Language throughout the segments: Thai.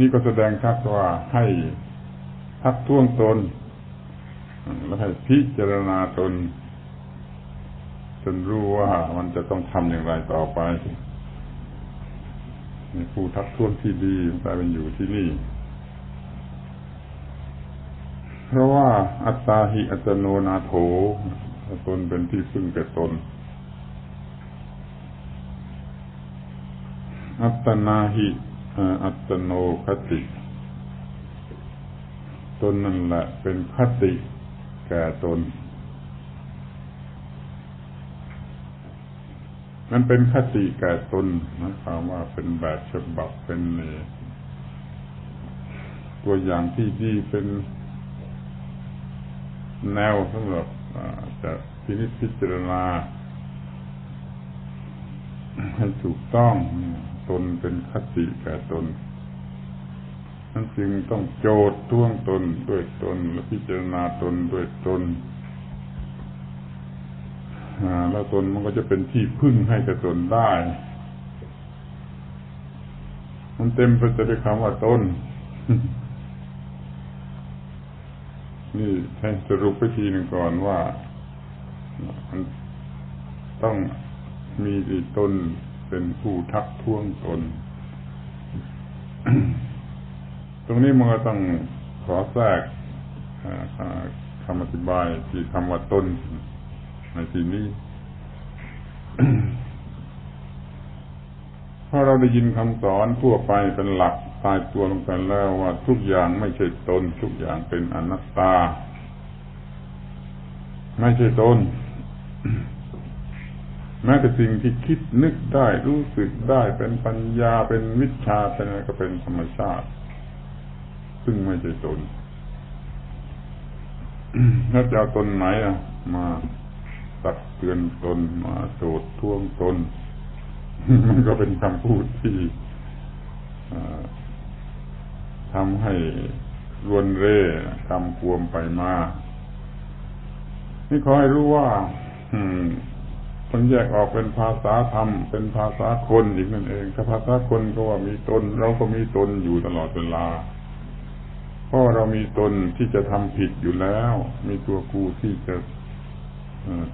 นี่ก็แสดงชัดว่าให้ทักท้วงตน แล้วให้พิจารณาตน จนรู้ว่ามันจะต้องทำอย่างไรต่อไปผู้ทักท้วงที่ดีกลายเป็นอยู่ที่นี่ เพราะว่าอัตตาหิอัตโนนาโถตนเป็นที่พึ่งแก่ตน อัตนาหิ อัตโนคติ ตนนั่นแหละเป็นคติแก่ตน มันเป็นคติแก่ตนหมายความว่าเป็นแบบฉบับเป็นตัวอย่างที่ดีเป็นแนวสำหรับจะพินิจพิจารณาให้ถูกต้อง ตนเป็นคติแก่ตนนั่นจึงต้องโจดท่วงตนด้วยตนและพิจารณาตนด้วยตนแล้วตนมันก็จะเป็นที่พึ่งให้กับตนได้ มันเต็มไปด้วยคำว่าตนนี่ให้สรุปไปทีหนึ่งก่อนว่า มันต้องมีตน เป็นผู้ทักท้วงตน ตรงนี้มันก็ต้องขอแทรกคำอธิบายที่คำว่าตนในที่นี้พราะเราได้ยินคำสอนทั่วไปเป็นหลักตายตัวลงไปแล้วว่าทุกอย่างไม่ใช่ตน ทุกอย่างเป็นอนัตตา ไม่ใช่ตน แม้แต่สิ่งที่คิดนึกได้รู้สึกได้เป็นปัญญาเป็นวิชาเป็นอะไรก็เป็นธรรมชาติ ซึ่งไม่ใช่ตนแล้วจะเอาตนไหนอะมาตักเตือนตนมาโจดท่วงตน มันก็เป็นคำพูดที่ทำให้รวนเร่กำควมไปมานี่ขอให้รู้ว่า มต้องแยกออกเป็นภาษาธรรม เป็นภาษาคนอีกนั่นเอง ถ้าภาษาคนก็ว่ามีตน เราก็มีตนอยู่ตลอดเวลา เพราะเรามีตนที่จะทำผิดอยู่แล้ว มีตัวกูที่จะ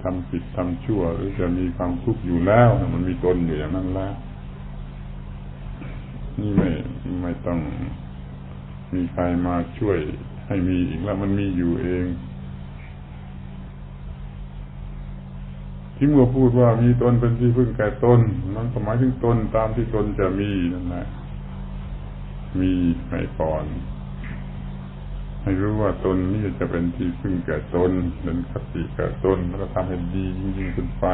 ทำผิดทำชั่ว หรือจะมีความทุกข์อยู่แล้ว มันมีตนอยู่อย่างนั้นแล้ว นี่ไม่ไม่ต้องมีใครมาช่วยให้มีอีกแล้วมันมีอยู่เอง ที่เมื่อพูดว่ามีตนเป็นที่พึ่งแก่ตนมันก็หมายถึงตนตามที่ตนจะมีนั่นแหละ มีให้ก่อน ให้รู้ว่าตนนี้จะเป็นที่พึ่งแก่ตนเป็นคติแก่ตนแล้วก็ทำให้ดียิ่งๆขึ้นไป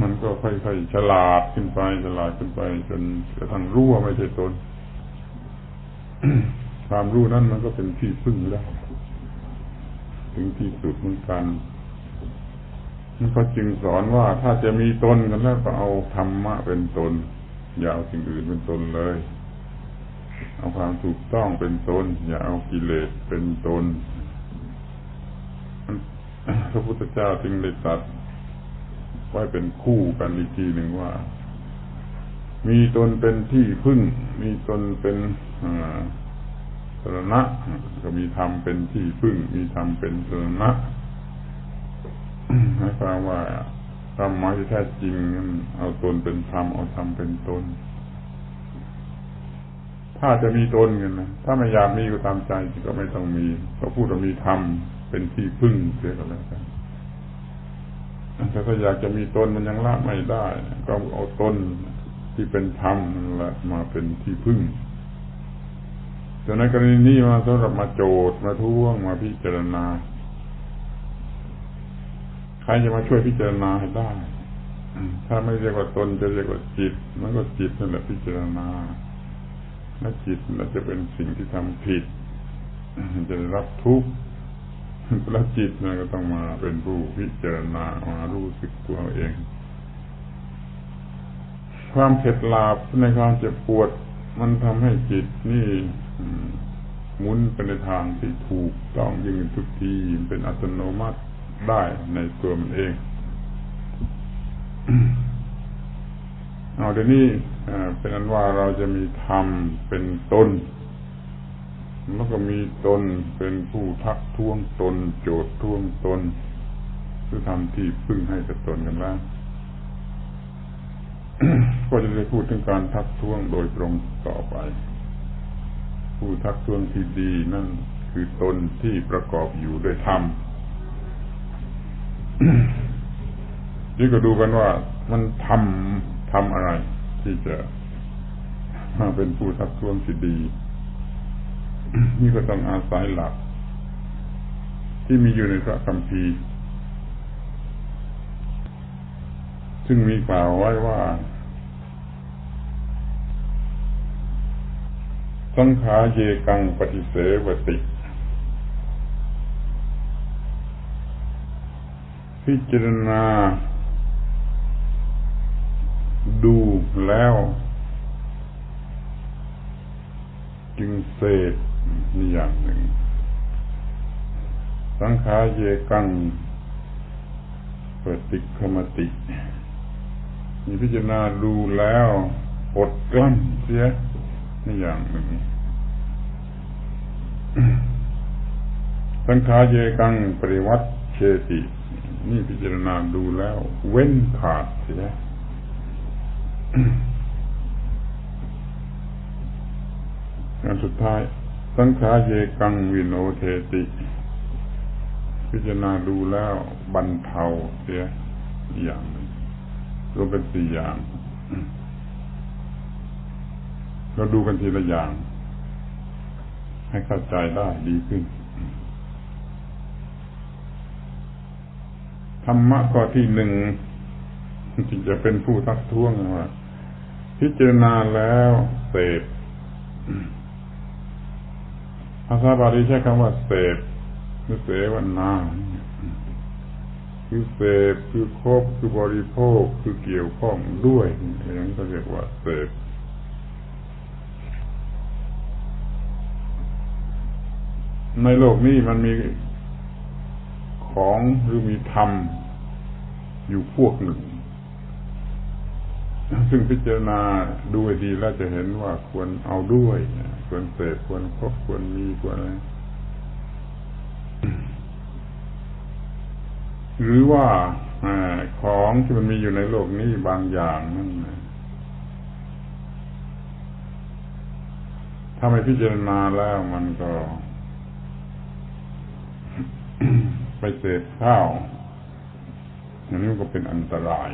มันก็ค่อยๆฉลาดขึ้นไปฉลาดขึ้นไป จนกระทั่งรู้ว่าไม่ใช่ตนความรู้นั้นมันก็เป็นที่พึ่งแล้ว ถึงที่สุดเหมือนกัน มันก็จึงสอนว่าถ้าจะมีตนกันแล้วก็เอาธรรมะเป็นตน อย่าเอาสิ่งอื่นเป็นตนเลย เอาความถูกต้องเป็นตน อย่าเอากิเลสเป็นตนพระพุทธเจ้าจึงได้ตัดไว้เป็นคู่กันอีกทีหนึ่งว่า มีตนเป็นที่พึ่ง มีตนเป็นสรณะก็มีธรรมเป็นที่พึ่ง มีธรรมเป็นสรณะ หมายความว่าธรรมะที่แท้จริงนั้นเอาตนเป็นธรรมเอาธรรมเป็นตน ถ้าจะมีตนกันนะถ้าไม่อยากมีก็ตามใจก็ไม่ต้องมี ก็พูดว่ามีธรรมเป็นที่พึ่งเสียก็แล้วกันแต่ถ้าอยากจะมีตนมันยังละไม่ได้ ก็เอาตนที่เป็นธรรมละมาเป็นที่พึ่งแต่ในกรณีนี้มาสำหรับมาโจทย์มาท่วงมาพิจารณา รจะมาช่วยพิจารณาให้ได้ถ้าไม่เรียกว่าตนจะเรียกว่าจิต มันก็จิตนั่นแหละพิจารณาและจิตนั่นจะเป็นสิ่งที่ทำผิดจะรับทุกข์แล้วจิตนั่นก็ต้องมาเป็นผู้พิจารณามารู้สึกตัวเอง ความเข็ดลาบในความเจ็บปวด มันทำให้จิตนี่หมุนไปในทางที่ถูกต้องยิ่งทุกทีเป็นอัตโนมัติ ได้ในตัวมันเอง เอาเดี๋ยวนี้เป็นอันว่าเราจะมีธรรมเป็นตนแล้วก็มีตนเป็นผู้ทักท้วงตน โจทย์ท้วงตนคือทำที่พึ่งให้กับตนกันแล้วก็จะได้พูดถึงการทักท้วงโดยตรงต่อไป ผู้ทักท้วงที่ดีนั่นคือตนที่ประกอบอยู่ด้วยธรรม นี่ก็ดูกันว่ามันทำทำอะไร ที่จะมาเป็นผู้ทักท้วงที่ดี นี่ก็ต้องอาศัยหลัก ที่มีอยู่ในพระคัมภีร์ซึ่งมีกล่าวไว้ว่าสังขาเยกังปฏิเสวติ พิจารณา ดูแล้ว จึงเสดนี่อย่างหนึ่ง สังขารเยกังเปิดติคมติมีพิจารณาดูแล้วอดกลั้นเสียนี่อย่างหนึ่งสังขารเยกังปริวัติเชติ นี่พิจารณาดูแล้ว เว้นขาดเสียอันสุดท้าย สังขาเยกังวินโนเทติ พิจารณาดูแล้วบรรเทาเสียอย่างหนึ่งรวมเป็นสี่อย่าง เราดูกันทีละอย่าง ให้เข้าใจได้ดีขึ้น ธรรมะข้อที่หนึ่งจึงจะเป็นผู้ทักท้วงว่าพิจารณาแล้วเสพภาษาบาลีใช้คำว่าเสพคือเสวนาคือเสพคือครบคือบริโภคคือเกี่ยวข้องด้วยอย่างนี้ก็เรียกว่าเสพในโลกนี้มันมี ของหรือมีธรรมอยู่พวกหนึ่ง ซึ่งพิจารณาดูดีแล้วจะเห็นว่าควรเอาด้วยควรเสพควรครบควรมีควรอะไรหรือว่าของที่มันมีอยู่ในโลกนี้บางอย่างนั่นถ้าไม่พิจารณาแล้วมันก็ ไปเสพข้าวอย่างนี้ก็เป็นอันตราย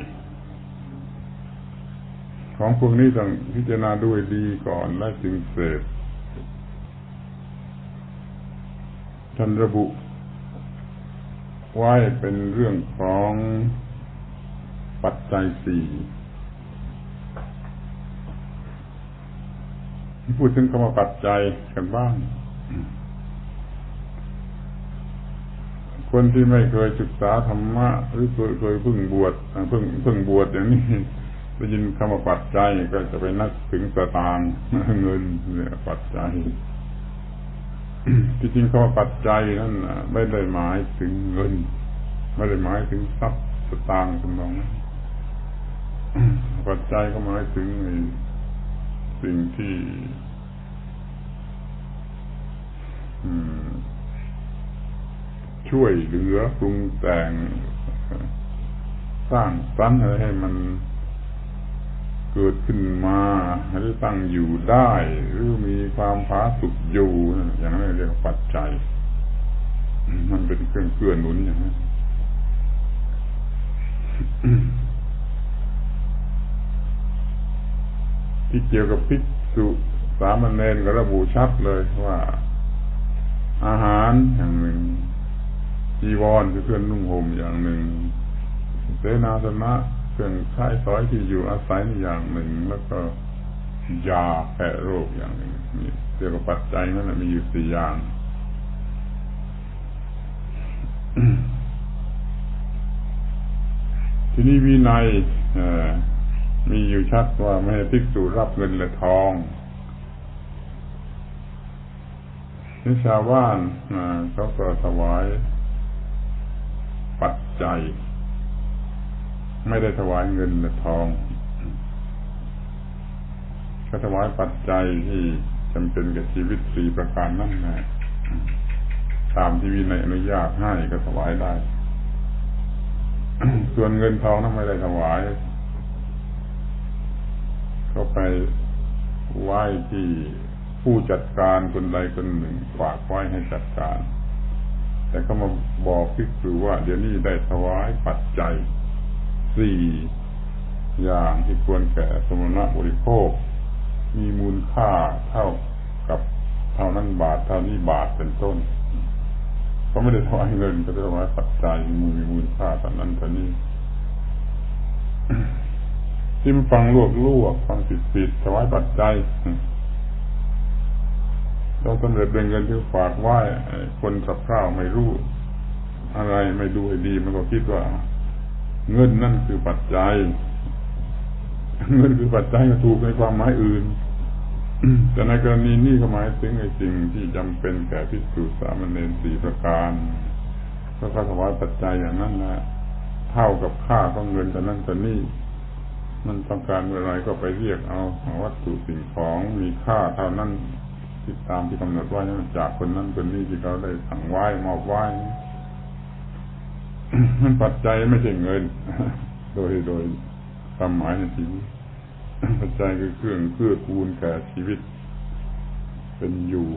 ของพวกนี้ต้องพิจารณาด้วยดีก่อนและจึงเสพท่านระบุไว้เป็นเรื่องของปัจจัยสี่พูดถึงคำว่าปัจจัยกันบ้าง คนที่ไม่เคยศึกษาธรรมะหรือเคยเคยเพิ่งบวชเพิ่งเพิ่งบวชอย่างนี้ได้ยินคำว่าปัจจัยก็จะไปนักถึงสตางค์เงินเนี่ยปัจจัยที่จริงคำว่าปัจจัยนั้นไม่ได้หมายถึงเงิน ไม่ได้หมายถึงทรัพย์สตางค์คุณลองนะปัจจัยก็หมายถึงสิ่งที่ ช่วยเหลือปรุงแต่งสร้างสรรค์อะไรให้มันเกิดขึ้นมาใหรือตั้งอยู่ได้ หรือมีความผาสุกอยู่อย่างนั้นเรียกว่าปัจจัย มันเป็นเครื่องเกื้อหนุนอย่างนั้นที่เกี่ยวกับภิกษุสามเณรก็ระบุชัดเลยว่า อาหารอย่างหนึ่ง จีวรคือเครื่องนุ่งห่มอย่างหนึ่ง เสนาสนะเครื่องใช้สอยที่อยู่อาศัยอย่างหนึ่ง แล้วก็ยาแก้โรคอย่างหนึ่งนี่เรียกว่าปัจจัยนั่นมีอยู่สี่อย่างทีนี้วินัยมีอยู่ชัดว่าไม่ให้ภิกษุรับเงินและทองนี่ชาวบ้านเขาก็ถวาย ปัจไม่ได้ถวายเงินและทองก็ถวายปัจจัยที่จำเป็นกับชีวิตสี่ประการนั่นแหละตามที่วินัยอนุญาตให้ก็ถวายได้ ส่วนเงินทองนั้นไม่ได้ถวาย ก็ไปไหว้ที่ผู้จัดการคนใดคนหนึ่งฝากไว้ให้จัดการ แต่ก็มาบอกพิสูจว่า เดี๋ยวนี้ได้ถวายปัจจัยสี่อย่างที่ควรแก่สมณะบริโภค มีมูลค่าเท่ากับเท่านั้นบาทเท่านี้บาทเป็นต้นเขาไม่ได้ถวายเงินก็ได้ถวายปัจจัยมีมูลค่าเท่านั้นเท่านี้ที่มันฟังลวกลวกฟังผิดผิดถวายปัจจัย เราสำเร็จเป็นเงินที่ฝากไว้คนสับข้าวไม่รู้ อะไรไม่ดูให้ดีมันก็คิดว่า เงินนั่นคือปัจจัย เงินคือปัจจัยก็ถูกในความหมายอื่น แต่ในกรณีนี้ก็หมายถึงไอ้สิ่งที่จำเป็นแก่พิสูจน์สามเณรสี่ประการก็ถวายปัจจัยอย่างนั้นนะเท่ากับค่าของเงินแต่นั้นแต่นี่มันต้องการเมื่อไรก็ไปเรียกเอาวัตถุสิ่งของมีค่าเท่านั้น ติดตามที่กำหนดไว้นั้นจากคนนั้นคนนี้ที่เขาได้สั่งไว้มอบไว้มันปัจจัยไม่ใช่เงิน โดยโดยความหมายในที่นี้ปัจจัยคือเครื่องเพื่อกูลแก่ชีวิต เป็นอยู่